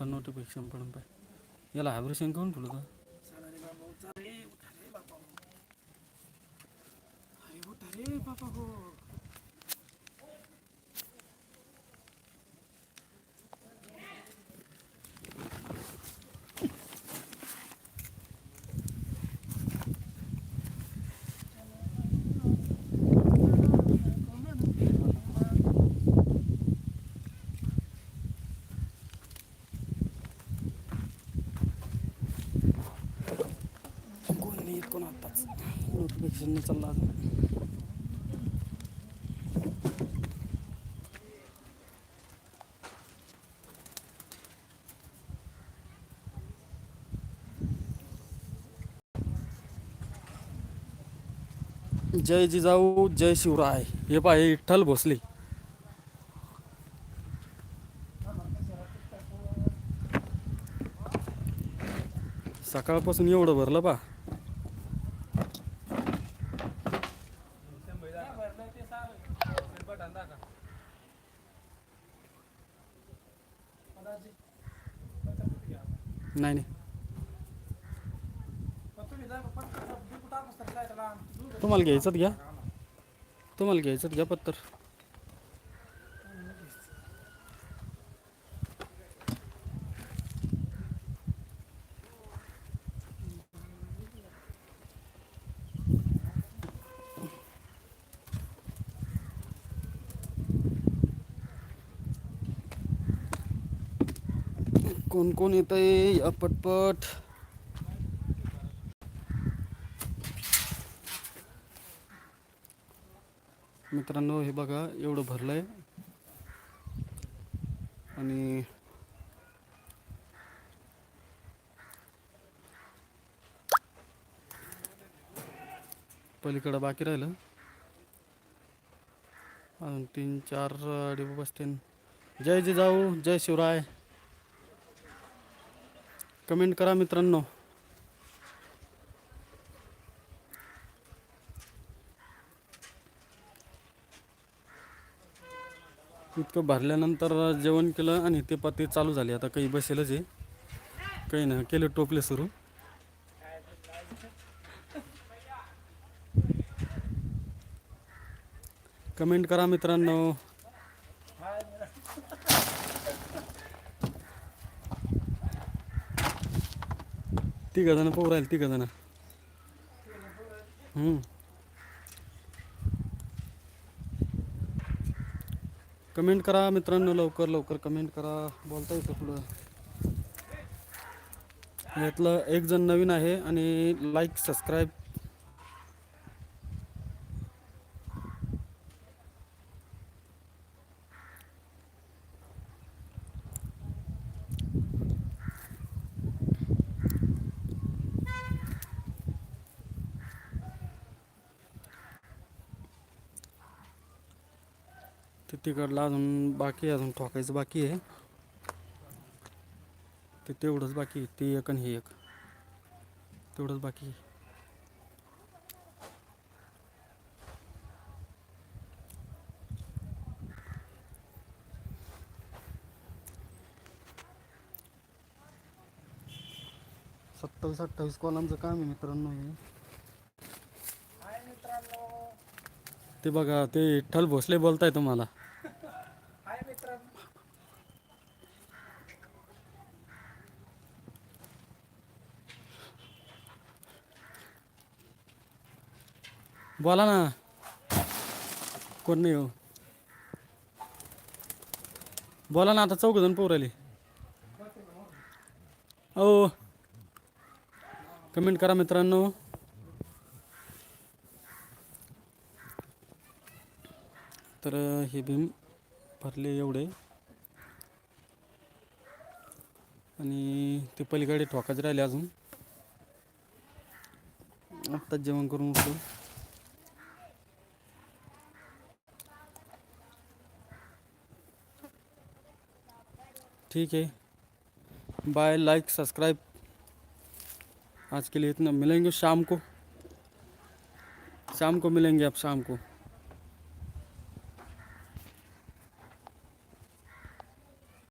आता नोटिफिकेशन पण पाय. याला हायब्रेशन काऊन ठेवलं होतं चला हो, चला रे उठा रे बाबा हो. अरे उठा रे बाबा हो कोण नाही येत कोण आत्ताच नोटिफिकेशन नाही चालला अजून जय जिजाऊ जय शिवराय. हे पाय विठ्ठल भोसले. सकाळपासून एवढं भरलं पा नाही नाही. तुम्हाला घ्यायचं घ्या. तुम्हाला घ्यायचं घ्या पत्तर. कोण कोण येत आहे या पटपट. मित्रांनो हे बघा एवढं भरलं आहे आणि पलीकडं बाकी राहिलं. अजून तीन चार डिबो बसतील जय जिजाऊ जय शिवराय. कमेंट करा मित्रांनो. इतकं भरल्यानंतर जेवण केलं आणि ते पत्ते चालू झाले. आता काही बसेलच आहे. काही ना केले टोपले सुरू. कमेंट करा मित्रांनो. तिघ जण पोर राहील तिघ जण. कमेंट करा मित्रांनो लवकर लवकर कमेंट करा. बोलता येतं पुढं. यातलं एक जण नवीन आहे आणि लाईक सबस्क्राईब ते तिकडला अजून बाकी अजून ठोकायचं बाकी आहे. ते तेवढंच बाकी ते एक आणि हे एक. तेवढंच बाकी आहे. सत्तावीस अठ्ठावीस कॉलमचं काम आहे मित्रांनो हे? ते बघा ते विठ्ठल भोसले बोलताय तुम्हाला. बोला ना. कोण नाही हो. बोला ना आता चौघ जण पोर आले. हो कमेंट करा मित्रांनो. तर हे भीम भरले एवढे. आणि ते पलीकडे ठोकाच राहिले अजून. आत्ताच जेवण करून उठलो. ठीक है। बाय लाइक सब्सक्राइब आज के लिए इतना। मिलेंगे शाम को। शाम को मिलेंगे आप शाम को।